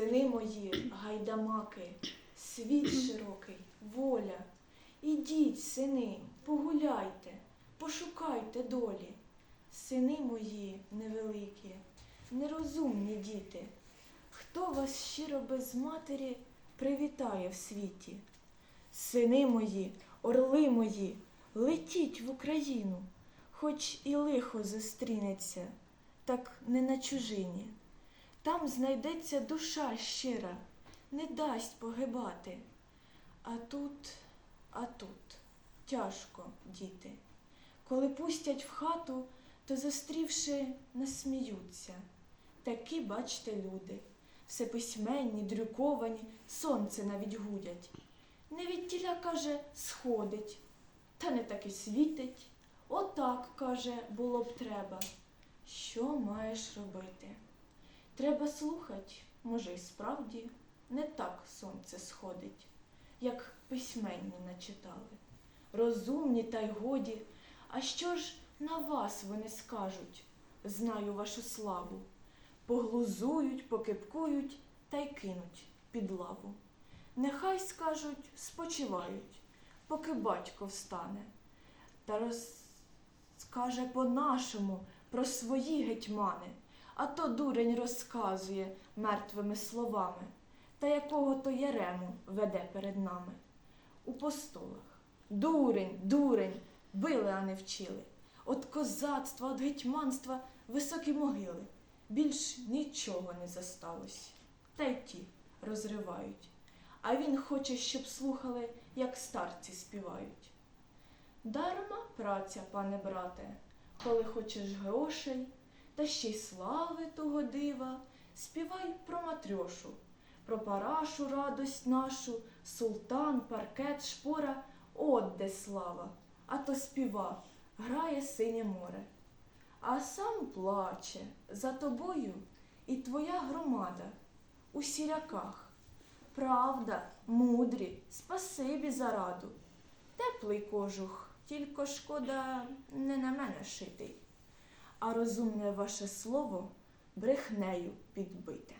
Сини мої, гайдамаки, світ широкий, воля. Ідіть, сини, погуляйте, пошукайте долі. Сини мої невеликі, нерозумні діти. Хто вас щиро без матері привітає в світі? Сини мої, орли мої, летіть в Україну, хоч і лихо зустрінеться, так не на чужині. Там знайдеться душа щира, не дасть погибати. А тут, а тут тяжко, діти. Коли пустять в хату, то зустрівши, насміються. Такі, бачте, люди, все письменні, дрюковані, сонце навіть гудять. Не відтіля, каже, сходить, та не таки світить. Отак, каже, було б треба. Що маєш робити? Треба слухать, може, й справді не так сонце сходить, як письменні начитали. Розумні та й годі, а що ж на вас вони скажуть? Знаю вашу славу. Поглузують, покипкують та й кинуть під лаву. Нехай скажуть, спочивають, поки батько встане, та розкаже по-нашому про свої гетьмани, а то дурень розказує мертвими словами, та якого то ярему веде перед нами. У постолах. Дурень, дурень, били, а не вчили. От козацтва, от гетьманства високі могили. Більш нічого не зосталось. Та й ті розривають. А він хоче, щоб слухали, як старці співають. Дарма праця, пане брате, коли хочеш грошей, та ще й слави того дива, співай про матрьошу, про парашу радость нашу, султан, паркет, шпора, от де слава, а то співа, грає синє море. А сам плаче за тобою і твоя громада у сіряках. Правда, мудрі, спасибі за раду. Теплий кожух, тільки шкода не на мене шитий, а розумне ваше слово брехнею підбите.